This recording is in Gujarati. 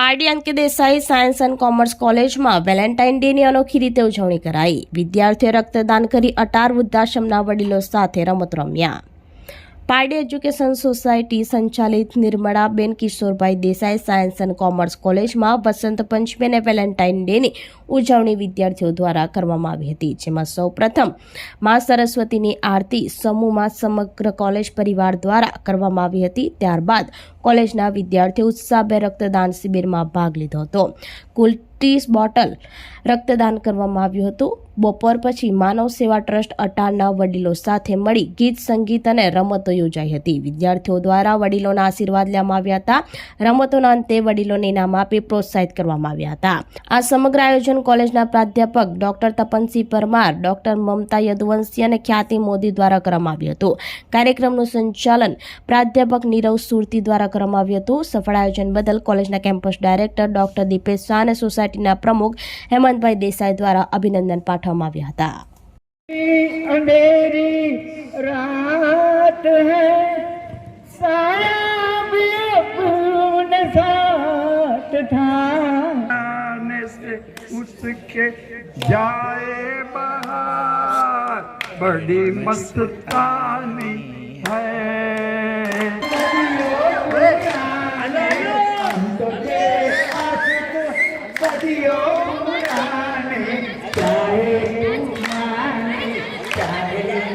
પારડી અંકે દેસાઈ સાયન્સ એન્ડ કોમર્સ કોલેજમાં વેલેન્ટાઇન ડેની અનોખી રીતે ઉજવણી કરાઈ. વિદ્યાર્થીઓએ રક્તદાન કરી અટાર વૃદ્ધાશ્રમના વડીલો સાથે રમત રમ્યા. પારડી એજ્યુકેશન સોસાયટી સંચાલિત Nirmalaben Kishorbhai Desai science and commerce કોલેજમાં વસંત પંચમી અને વેલેન્ટાઇન ડેની ઉજવણી વિદ્યાર્થીઓ દ્વારા કરવામાં આવી હતી, જેમાં સૌ પ્રથમ મા સરસ્વતીની આરતી સમૂહમાં સમગ્ર કોલેજ પરિવાર દ્વારા કરવામાં આવી હતી. ત્યારબાદ કોલેજના વિદ્યાર્થીઓ ઉત્સાહભેર રક્તદાન શિબિરમાં ભાગ લીધો હતો. કુલ ત્રીસ બોટલ રક્તદાન કરવામાં આવ્યું હતું. બપોર પછી માનવ સેવા ટ્રસ્ટ અટારના વડીલો સાથે મળી ગીત, સંગીત અને રમતો યોજાઈ હતી. વિદ્યાર્થીઓ દ્વારા વડીલોના આશીર્વાદ લેવામાં આવ્યા હતા. રમતોના અંતે વડીલોને ઇનામ આપી પ્રોત્સાહિત કરવામાં આવ્યા હતા. આ સમગ્ર આયોજન કોલેજના પ્રાધ્યાપક ડોક્ટર તપનસિંહ પરમાર, ડોક્ટર મમતા યદુવંશી અને ખ્યાતિ મોદી દ્વારા કરવામાં આવ્યું હતું. કાર્યક્રમનું સંચાલન પ્રાધ્યાપક નીરવ સુરતી દ્વારા કરવામાં આવ્યું હતું. સફળ આયોજન બદલ કોલેજના campus director doctor Dipesh Shah અને સોસાયટીના પ્રમુખ હેમંતભાઈ દેસાઈ દ્વારા અભિનંદન પાઠવવામાં આવ્યા હતા अंधेरी रात है साया भी अपने साथ था आने से उसके जाए बाहर बड़ी मस्तानी